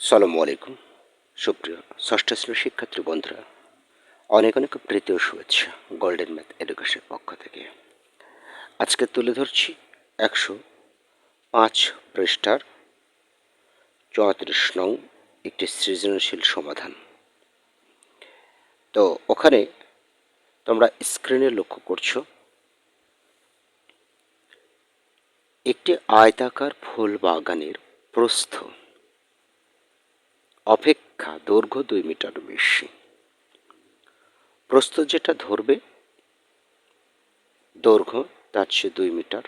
সালামু আলাইকুম। সুপ্রিয় ষষ্ঠ শ্রেণির শিক্ষার্থী বন্ধুরা, অনেক অনেক প্রীতি ও শুভেচ্ছা গোল্ডেন ম্যাথ এডুকেশনের পক্ষ থেকে। আজকে তুলে ধরছি একশো পাঁচ পৃষ্ঠার চৌত্রিশ নং একটি সৃজনশীল সমাধান। তো ওখানে তোমরা স্ক্রিনে লক্ষ্য করছ, একটি আয়তাকার ফুল বাগানের প্রস্থ। অপেক্ষা দৈর্ঘ্য দুই মিটার বেশি। প্রস্থ যেটা ধরবে, দৈর্ঘ্য তার চেয়ে দুই মিটার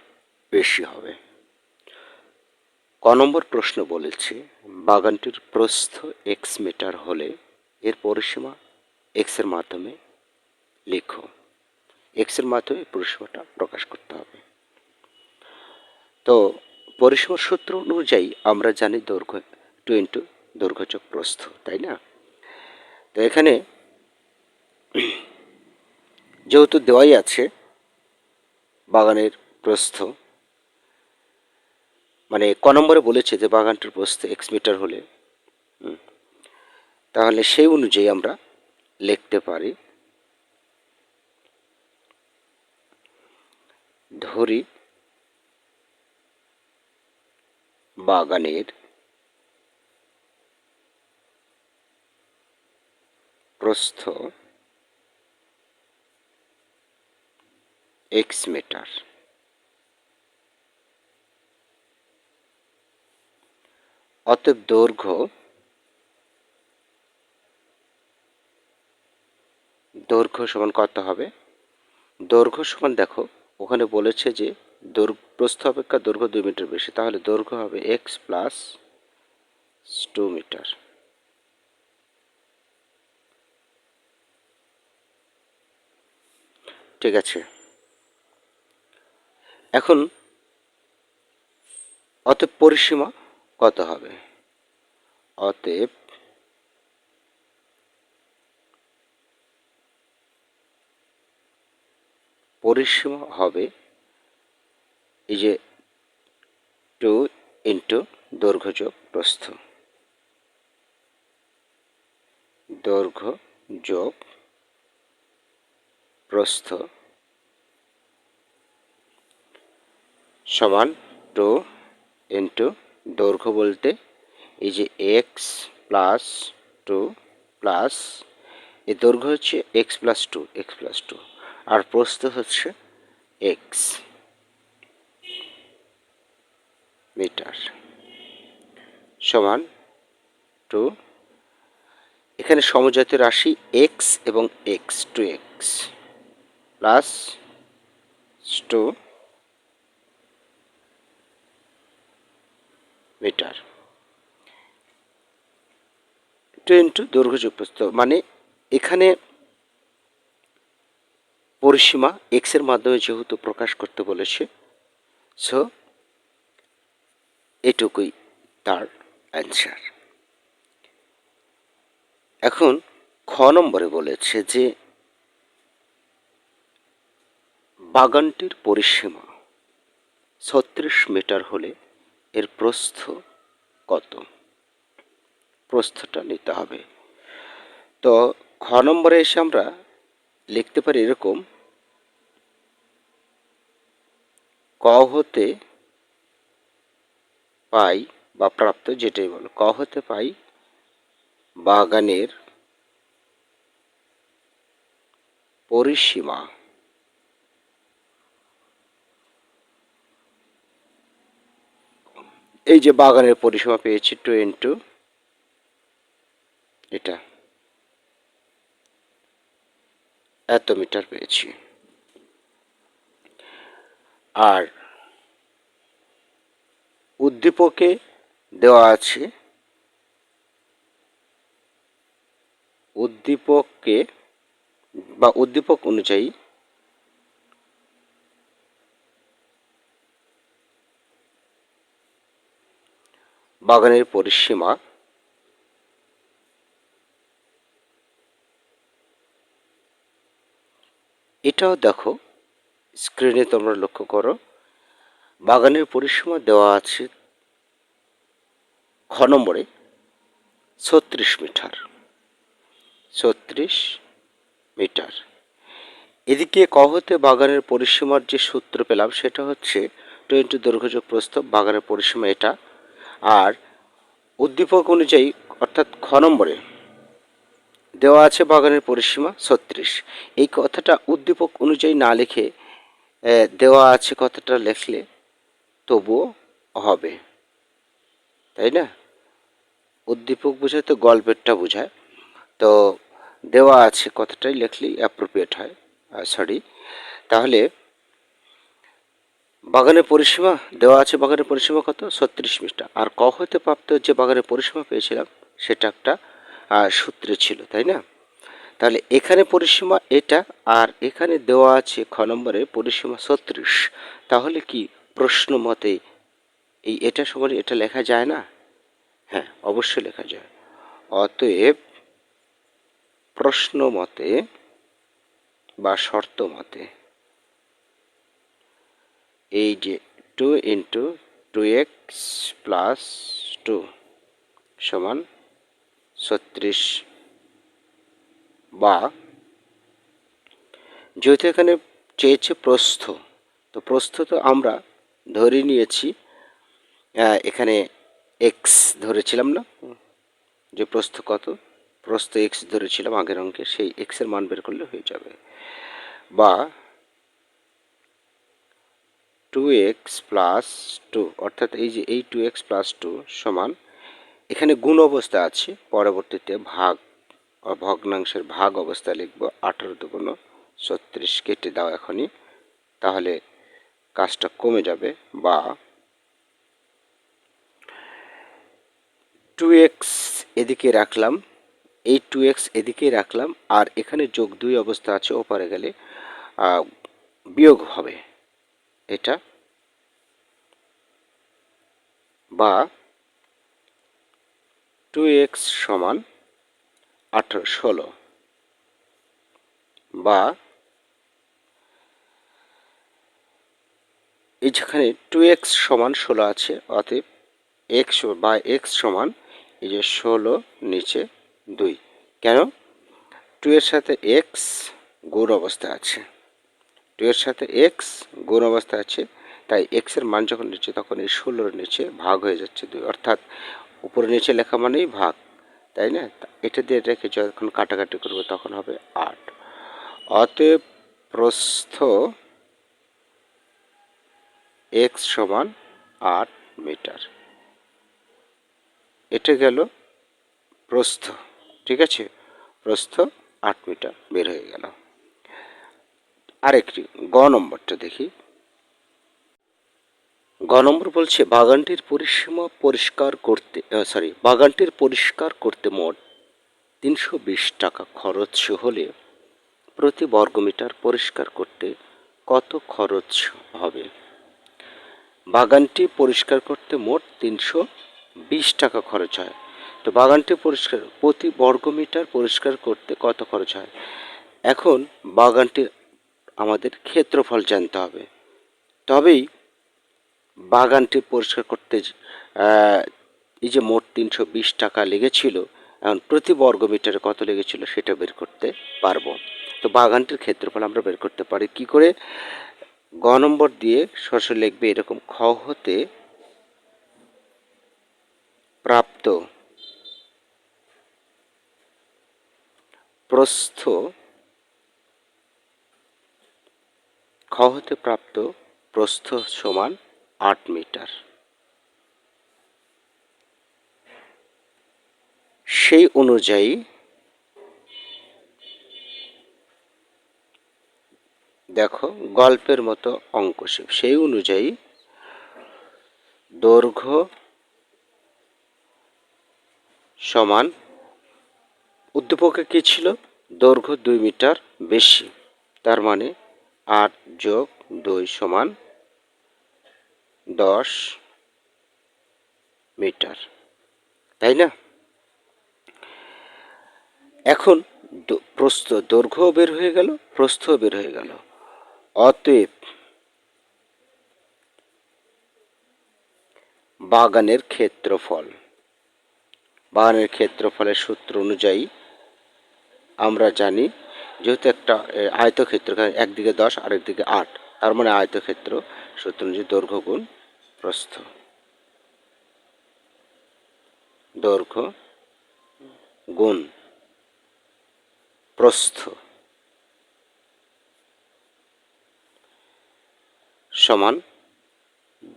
বেশি হবে। ক নম্বর প্রশ্ন বলেছে, বাগানটির প্রস্থ এক্স মিটার হলে এর পরিসীমা এক্সের মাধ্যমে লেখো। এক্সের মাধ্যমে পরিসীমাটা প্রকাশ করতে হবে। তো পরিসীমার সূত্র অনুযায়ী আমরা জানি দৈর্ঘ্য টু ইন্টু দৈর্ঘ্যচক প্রস্থ তাই না? তো এখানে যেহেতু দেওয়াই আছে, বাগানের প্রস্থ মানে ক নম্বরে বলেছে যে বাগানটির প্রস্থ এক্স মিটার হলে তাহলে সেই অনুযায়ী আমরা লিখতে পারি, ধরি বাগানের প্রস্থ এক্স মিটার অতএব দৈর্ঘ্য দৈর্ঘ্য সমান কত হবে? দৈর্ঘ্য সমান দেখো, ওখানে বলেছে যে দৈর্ঘ্য, প্রস্থ অপেক্ষা দৈর্ঘ্য দুই মিটার বেশি, তাহলে দৈর্ঘ্য হবে এক্স প্লাস টু মিটার ঠিক আছে। এখন অতএব পরিসীমা কত হবে? অতএব পরিসীমা হবে এই যে টু ইন্টু দৈর্ঘ্য যোগ প্রস্থ দৈর্ঘ্য যোগ প্রস্থ সমান টু ইন্টু দৈর্ঘ্য বলতে এই যে এক্স প্লাস টু প্লাস এই দৈর্ঘ্য হচ্ছে X plus two X plus two আর প্রস্থ হচ্ছে এক্স মিটার সমান টু এখানে সমজাতীয় রাশি এক্স এবং x two x plus two meter two into দৈর্ঘ্য যুক্ত মানে এখানে পরিসীমা এক্সের মাধ্যমে যেহেতু প্রকাশ করতে বলেছে সো এটুকুই তার অ্যান্সার এখন খ নম্বরে বলেছে যে বাগানটির পরিসীমা ছত্রিশ মিটার হলে এর প্রস্থ কত? প্রস্থটা নিতে হবে। তো খ নম্বরে এসে আমরা লিখতে পারি এরকম, ক হতে পাই বা প্রাপ্ত যেটাই বলো, ক হতে পাই বাগানের পরিসীমা। এই যে বাগানের পরিসীমা পেয়েছি টু ইন্টু এটা এত মিটার পেয়েছি। আর উদ্দীপকে দেওয়া আছে, উদ্দীপককে বা উদ্দীপক অনুযায়ী বাগানের পরিসীমা। এটাও দেখো স্ক্রিনে তোমরা লক্ষ্য করো, বাগানের পরিসীমা দেওয়া আছে খ নম্বরে ছত্রিশ মিটার ছত্রিশ মিটার। এদিকে ক হতে বাগানের পরিসীমার যে সূত্র পেলাম, সেটা হচ্ছে টোয়েন্টি দৈর্ঘ্যযোগ প্রস্থ, বাগানের পরিসীমা এটা। আর উদ্দীপক অনুযায়ী, অর্থাৎ খ নম্বরে দেওয়া আছে বাগানের পরিসীমা ছত্রিশ। এই কথাটা উদ্দীপক অনুযায়ী না লিখে দেওয়া আছে কথাটা লেখলে তবুও হবে। তাই না? উদ্দীপক বোঝায় তো গল্পেরটা বোঝায়। তো দেওয়া আছে কথাটাই লেখলেই অ্যাপ্রোপ্রিয়েট হয়। সরি তাহলে বাগানের পরিসীমা দেওয়া আছে, বাগানের পরিসীমা কত? ছত্রিশ মিটার। আর ক হতে প্রাপ্ত যে বাগানের পরিসীমা পেয়েছিলাম, সেটা একটা সূত্রে ছিল, তাই না? তাহলে এখানে পরিসীমা এটা, আর এখানে দেওয়া আছে খ নম্বরে পরিসীমা ছত্রিশ। তাহলে কি প্রশ্ন মতে এই এটা সমান এটা লেখা যায় না? হ্যাঁ অবশ্যই লেখা যায়। অতএব প্রশ্ন মতে বা শর্ত মতে এই যে two into two x plus two সমান ছত্রিশ বা যেহেতু এখানে চেয়েছে প্রস্থ, তো প্রস্থ তো আমরা ধরে নিয়েছি এখানে এক্স ধরেছিলাম না? যে প্রস্থ কত? প্রস্থ এক্স ধরেছিলাম আগের অঙ্কে, সেই এক্সের মান বের করলে হয়ে যাবে। বা টু এক্স প্লাস টু অর্থাৎ এই যে এই টু এক্স প্লাস টু সমান, এখানে গুণ অবস্থা আছে, পরবর্তীতে ভাগ, ভগ্নাংশের ভাগ অবস্থা লিখব আঠারো দুগুণ ছত্রিশ, কেটে দাও এখনই, তাহলে কাজটা কমে যাবে বা টু এক্স এদিকে রাখলাম, এই টু এক্স এদিকে রাখলাম, আর এখানে যোগ দুই অবস্থা আছে, ওপারে গেলে বিয়োগ হবে। এটা বা টু এক্স সমান আঠারো, ষোলো বা যেখানে টু এক্স সমান ষোলো আছে, অতএব এক্স বা এক্স সমান এই যে ষোলো নিচে দুই। কেন? টু এর সাথে এক্স গুণ অবস্থা আছে। টু এর সাথে এক্স গুণ অবস্থা আছে, তাই এক্সের মান যখন নিচ্ছে তখন এই ষোলোর নিচে ভাগ হয়ে যাচ্ছে দুই, অর্থাৎ উপরে নিচে লেখা মানেই ভাগ, তাই না? এটা দিয়ে রেখে যখন কাটাকাটি করব তখন হবে আট। অতএব প্রস্থ এক্স সমান আট মিটার। এটা গেল প্রস্থ, ঠিক আছে? প্রস্থ আট মিটার বের হয়ে গেল। আরেকটি, গ নম্বরটা দেখি। গ নম্বর বলছে, বাগানটির পরিসীমা পরিষ্কার করতে সরি বাগানটির পরিষ্কার করতে মোট তিনশো বিশ টাকা খরচ হলে প্রতি বর্গমিটার পরিষ্কার করতে কত খরচ হবে? বাগানটি পরিষ্কার করতে মোট তিনশো বিশ টাকা খরচ হয়। তো বাগানটি পরিষ্কার, প্রতি বর্গমিটার পরিষ্কার করতে কত খরচ হয়? এখন বাগানটির আমাদের ক্ষেত্রফল জানতে হবে। তবেই বাগানটি পরিষ্কার করতে এই যে মোট তিনশো বিশ টাকা লেগেছিল, এখন প্রতি বর্গ মিটারে কত লেগেছিল সেটা বের করতে পারব। তো বাগানটির ক্ষেত্রফল আমরা বের করতে পারি। কি করে? গ নম্বর দিয়ে সরাসরি লিখবে এরকম, খ হতে প্রাপ্ত প্রস্থ খ হতে প্রাপ্ত প্রস্থ সমান আট মিটার। সেই অনুযায়ী দেখো গল্পের মতো অঙ্কশিপ সেই অনুযায়ী দৈর্ঘ্য সমান উদ্দীপকে কী ছিল? দৈর্ঘ্য দুই মিটার বেশি। তার মানে আট যোগ দুই সমান দশ মিটার, তাই না? এখন প্রস্থ দৈর্ঘ্যও বের হয়ে গেল প্রস্থ বের হয়ে গেল। অতএব বাগানের ক্ষেত্রফল, বাগানের ক্ষেত্রফলের সূত্র অনুযায়ী আমরা জানি যেহেতু একটা আয়তক্ষেত্র একদিকে দশ আরেক দিকে আট। তার মানে আয়তক্ষেত্র সূত্র অনুযায়ী দৈর্ঘ্য গুণ প্রস্থ। দৈর্ঘ্য গুণ প্রস্থ সমান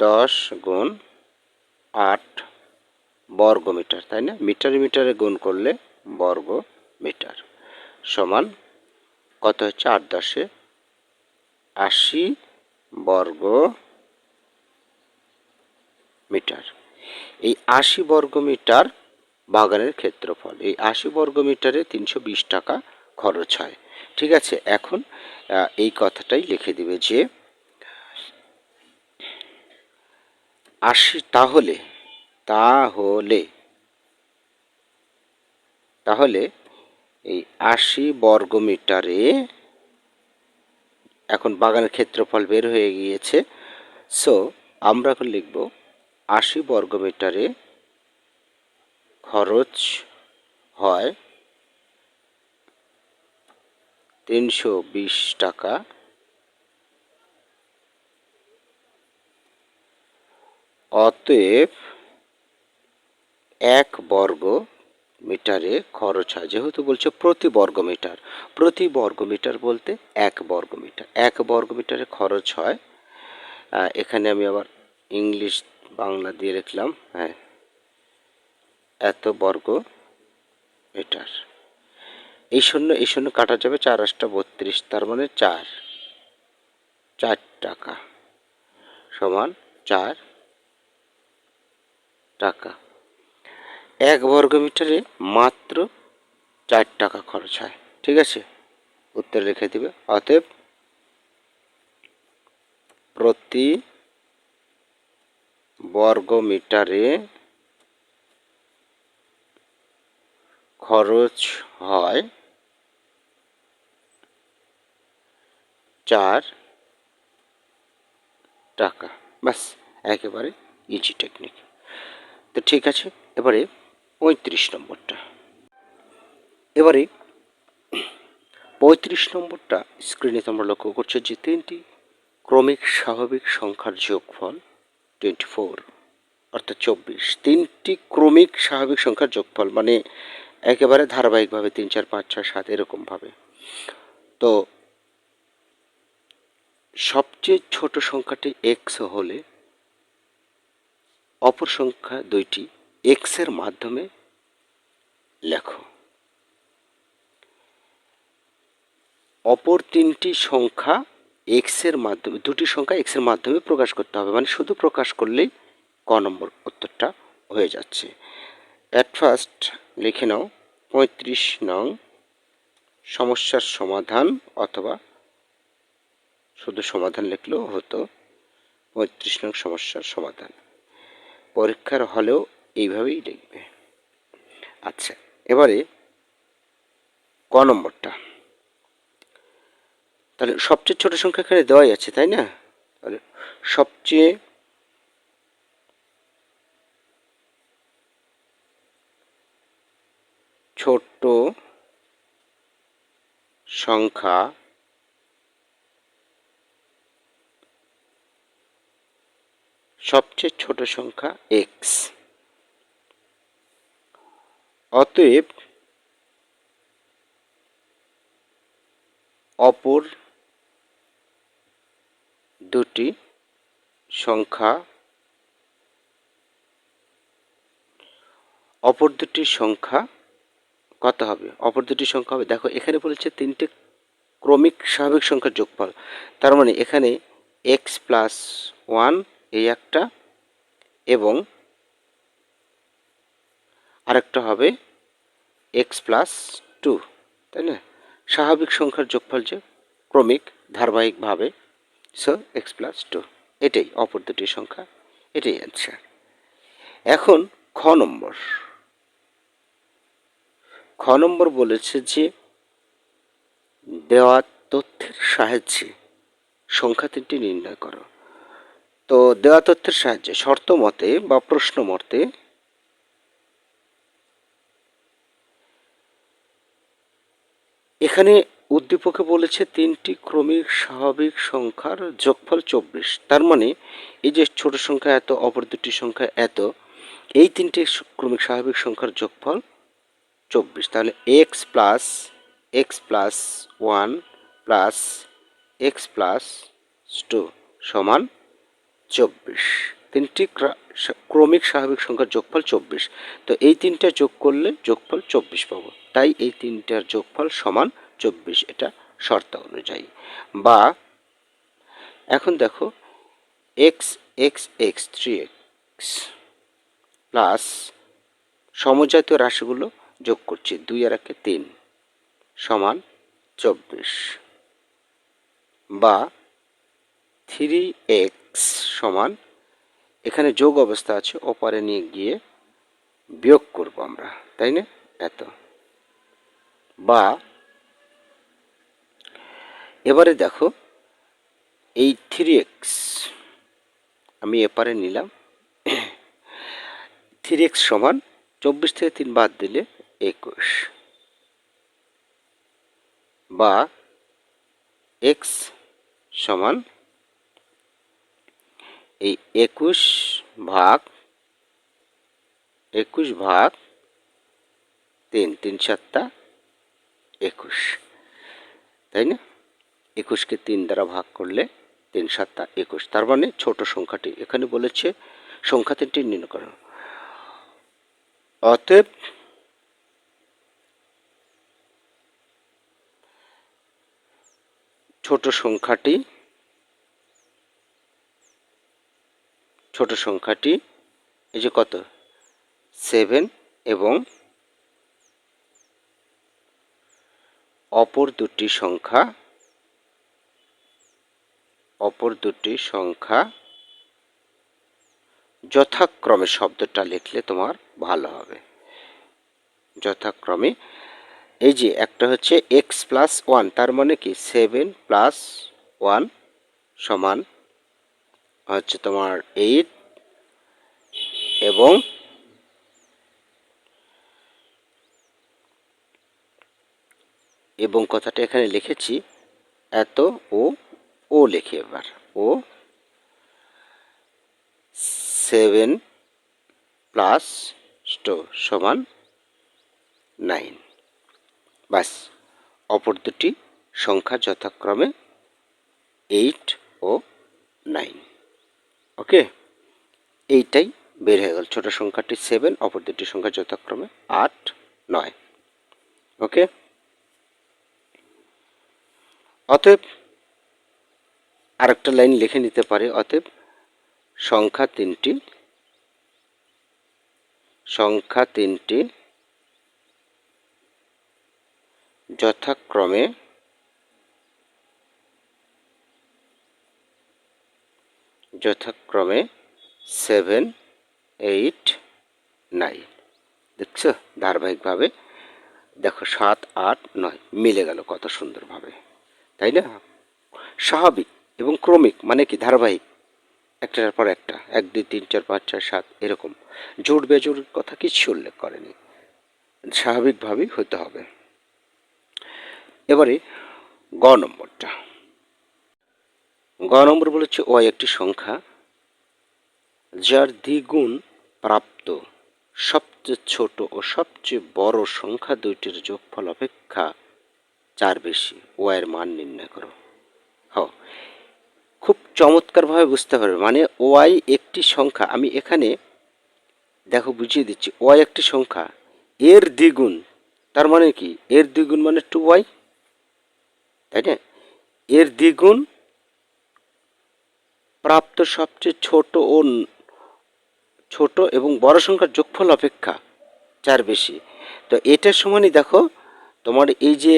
দশ গুণ আট বর্গ মিটার তাই না? মিটারে মিটারে গুণ করলে বর্গ মিটার সমান কত? হচ্ছে আট দশে আশি বর্গ মিটার। এই আশি বর্গ মিটার বাগানের ক্ষেত্রফল। এই আশি বর্গ মিটারে তিনশো বিশ টাকা খরচ হয়। ঠিক আছে? এখন এই কথাটাই লিখে দিবে যে, আশি তাহলে তাহলে তাহলে এই আশি বর্গ মিটারে এখন বাগানের ক্ষেত্রফল বের হয়ে গিয়েছে। সো আমরা এখন লিখব আশি বর্গ মিটারে খরচ হয় তিনশো বিশ টাকা। অতএব এক বর্গ মিটারে খরচ হয়। যেহেতু বলছে প্রতি বর্গ মিটার। প্রতি বর্গ মিটার বলতে এক বর্গ মিটার। এক বর্গ মিটারে খরচ হয়। এখানে আমি আবার ইংলিশ, বাংলা দিয়ে লিখলাম। হ্যাঁ। এত বর্গ মিটার। এই শূন্য এই শূন্য কাটা যাবে চার আটটা বত্রিশ, তার মানে চার। চার টাকা সমান চার টাকা। এক বর্গ মিটারে মাত্র চার টাকা খরচ হয়। ঠিক আছে? উত্তর লিখে দিবে। অতএব প্রতি বর্গ মিটারে খরচ হয় চার টাকা। ব্যাস, একেবারে ইজি টেকনিক তো ঠিক আছে, এবারে পঁয়ত্রিশ নম্বরটা। এবারে, পঁয়ত্রিশ নম্বরটা স্ক্রিনে তোমরা লক্ষ্য করছ যে তিনটি ক্রমিক স্বাভাবিক সংখ্যার যোগফল টোয়েন্টি ফোর অর্থাৎ চব্বিশ। তিনটি ক্রমিক স্বাভাবিক সংখ্যার যোগফল মানে একেবারে ধারাবাহিকভাবে তিন, চার, পাঁচ, ছয়, সাত এরকমভাবে। তো, সবচেয়ে ছোট সংখ্যাটি এক্স হলে অপর সংখ্যা দুইটি এক্সের মাধ্যমে লেখো। অপর তিনটি সংখ্যা এক্সের মাধ্যমে, দুটি সংখ্যা এক্সের মাধ্যমে প্রকাশ করতে হবে। মানে শুধু প্রকাশ করলেই ক নম্বর উত্তরটা হয়ে যাচ্ছে। অ্যাট ফার্স্ট লিখে নাও, পঁয়ত্রিশ নং সমস্যার সমাধান অথবা শুধু সমাধান লিখলেও হতো, পঁয়ত্রিশ নং সমস্যার সমাধান। পরীক্ষার হলেও এইভাবেই লিখবে আচ্ছা এবারে ক নম্বরটা? তাহলে সবচেয়ে ছোট সংখ্যা এখানে দেওয়াই আছে, তাই না? তাহলে সবচেয়ে ছোট সংখ্যা সবচেয়ে ছোট সংখ্যা এক্স অতএব অপর দুটি সংখ্যা, অপর দুটি সংখ্যা কত হবে? অপর দুটি সংখ্যা হবে। দেখো, এখানে বলেছে তিনটে ক্রমিক স্বাভাবিক সংখ্যার যোগফল। তার মানে এখানে এক্স প্লাস ওয়ান এই একটা এবং আরেকটা হবে এক্স প্লাস টু তাই না? স্বাভাবিক সংখ্যার যোগফল যে ক্রমিক, ধারাবাহিকভাবে সো এক্স প্লাস টু এটাই অপর দুটি সংখ্যা, এটাই অ্যান্সার এখন খ নম্বর। খ নম্বর বলেছে যে দেওয়া তথ্যের সাহায্যে সংখ্যা তিনটি নির্ণয় করো। তো দেওয়া তথ্যের সাহায্যে শর্ত মতে বা প্রশ্ন মতে এখানে উদ্দীপকে বলেছে তিনটি ক্রমিক স্বাভাবিক সংখ্যার যোগফল চব্বিশ। তার মানে এই যে ছোট সংখ্যা এত, অপর দুটি সংখ্যা এত, এই তিনটি ক্রমিক স্বাভাবিক সংখ্যার যোগফল চব্বিশ। তাহলে x plus x plus one plus x plus two সমান চব্বিশ। তিনটি ক্রা- ক্রমিক স্বাভাবিক সংখ্যার যোগফল চব্বিশ। তো এই তিনটা যোগ করলে যোগফল চব্বিশ পাবো। তাই এই তিনটার যোগফল সমান চব্বিশ, এটা শর্ত অনুযায়ী। বা এখন দেখো x x x three x plus সমজাতীয় রাশিগুলো যোগ করছি দুই আর একে তিন সমান চব্বিশ। বা থ্রি এক্স সমান এখানে যোগ অবস্থা আছে, ওপারে নিয়ে গিয়ে বিয়োগ করব আমরা, তাই না? এত। বা, এবারে দেখো, এই থ্রি এক্স আমি এপারে নিলাম থ্রি এক্স সমান চব্বিশ থেকে তিন বাদ দিলে একুশ। বা এক্স সমান এই একুশ ভাগ একুশ ভাগ তিন তিন সাতটা একুশ। তাই না? একুশকে তিন দ্বারা ভাগ করলে তিন সাতটা একুশ। তার মানে ছোট সংখ্যাটি এখানে বলেছে, সংখ্যা তিনটি নির্ণয় করো। অতএব ছোট সংখ্যাটি ছোট সংখ্যাটি এই যে কত? সেভেন এবং অপর দুটি সংখ্যা, অপর দুটি সংখ্যা যথাক্রমে শব্দটা লিখলে তোমার ভালো হবে। যথাক্রমে এই যে একটা হচ্ছে এক্স প্লাস ওয়ান তার মানে কি? সেভেন প্লাস ওয়ান সমান হচ্ছে তোমার এইট এবং এবং কথাটা এখানে লিখেছি এত ও ও লিখি এবার। ও সেভেন প্লাস স্টো সমান নাইন। বাস অপর দুটি সংখ্যা যথাক্রমে এইট ও নাইন। ওকে? এইটাই বের হয়ে গেল। ছোট সংখ্যাটি সেভেন অপর দুটি সংখ্যা যথাক্রমে আট, নয়। ওকে? অতএব আরেকটা লাইন লিখে নিতে পারে। অতএব সংখ্যা তিনটি সংখ্যা তিনটি যথাক্রমে যথাক্রমে সেভেন এইট নাইন দেখছ? ধারাবাহিকভাবে দেখো, সাত, আট, নয়। মিলে গেল কত সুন্দরভাবে। তাই না? স্বাভাবিক এবং ক্রমিক মানে কি? ধারাবাহিক। একটার পর একটা। এক, দুই, তিন, চার, পাঁচ, ছয়, সাত, এরকম। জোর বেজোর কথা কিছু উল্লেখ করেনি। স্বাভাবিকভাবেই হতে হবে। এবারে গ নম্বরটা। গ নম্বর বলেছে, ও একটি সংখ্যা যার দ্বিগুণ প্রাপ্ত সবচেয়ে ছোট ও সবচেয়ে বড় সংখ্যা দুইটির যোগফল অপেক্ষা চার বেশি। ও এর মান নির্ণয় করো। হ। খুব চমৎকারভাবে বুঝতে পারবে। মানে ওয়াই একটি সংখ্যা। আমি এখানে, দেখো, বুঝিয়ে দিচ্ছি। ওয়াই একটি সংখ্যা। এর দ্বিগুণ, তার মানে কি? এর দ্বিগুণ মানে টু ওয়াই, তাই না? এর দ্বিগুণ প্রাপ্ত সবচেয়ে ছোট ও ছোট এবং বড় সংখ্যার যোগফল অপেক্ষা চার বেশি। তো এটার সমানই দেখো, তোমার এই যে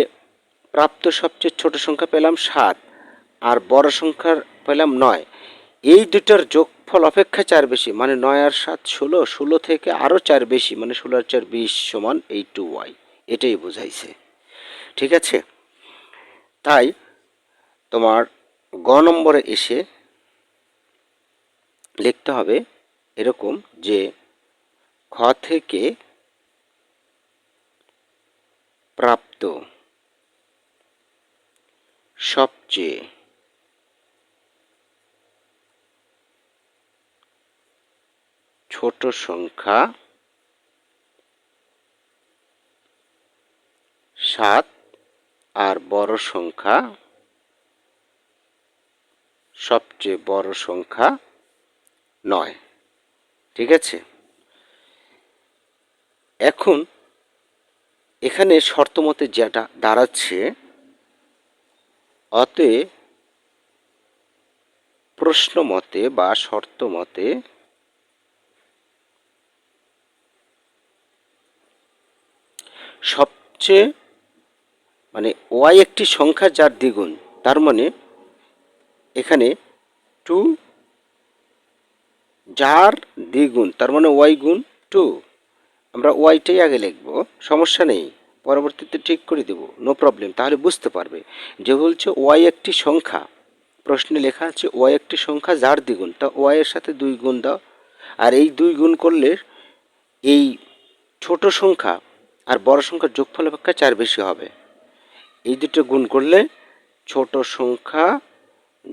প্রাপ্ত সবচেয়ে ছোট সংখ্যা পেলাম সাত আর বড় সংখ্যার পেলাম নয়, এই দুটার যোগফল অপেক্ষা চার বেশি মানে নয় আর সাত ষোলো ষোলো থেকে আরও চার বেশি মানে ষোলো আর চার বিশ সমান এই টু ওয়াই এটাই বোঝাইছে। ঠিক আছে? তাই তোমার গ নম্বরে এসে লিখতে হবে এরকম যে খ থেকে প্রাপ্ত সবচেয়ে ছোট সংখ্যা সাত আর বড় সংখ্যা সবচেয়ে বড় সংখ্যা নয়। ঠিক আছে? এখন এখানে শর্ত মতে যেটা দাঁড়াচ্ছে অতএব প্রশ্ন মতে বা শর্ত মতে সবচেয়ে মানে ওয়াই একটি সংখ্যা যার দ্বিগুণ, তার মানে এখানে টু যার দ্বিগুণ, তার মানে ওয়াই গুণ টু আমরা ওয়াইটাই আগে লিখব, সমস্যা নেই, পরবর্তীতে ঠিক করে দেব নো প্রবলেম তাহলে বুঝতে পারবে। যে বলছে ওয়াই একটি সংখ্যা, প্রশ্নে লেখা আছে ওয়াই একটি সংখ্যা যার দ্বিগুণ, তা ওয়াই এর সাথে দুই গুণ দাও। আর এই দুই গুণ করলে এই ছোট সংখ্যা আর বড় সংখ্যার যোগফল অপেক্ষা চার বেশি হবে। এই দুটো গুণ করলে ছোট সংখ্যা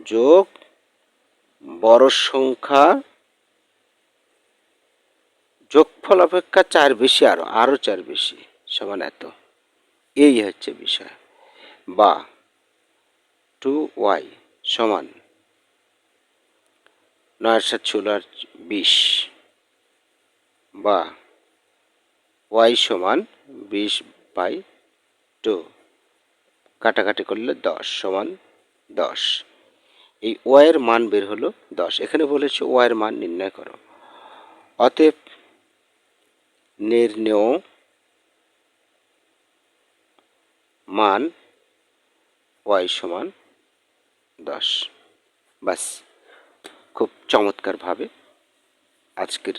যোগ বড় সংখ্যা যোগফল অপেক্ষা চার বেশি আরও আরও চার বেশি, সমান এত। এই হচ্ছে বিষয়। বা টু ওয়াই সমান নয় সাত ষোলো বিশ। বা ওয়াই সমান বিশ বাই টু কাটাকাটি করলে দশ, সমান দশ। এই ওয়াইয়ের মান বের হলো দশ। এখানে বলেছে ওয়াইয়ের মান নির্ণয় করো। অতএব নির্ণেয় মান ওয়াই সমান দশ। বাস খুব চমৎকারভাবে আজকের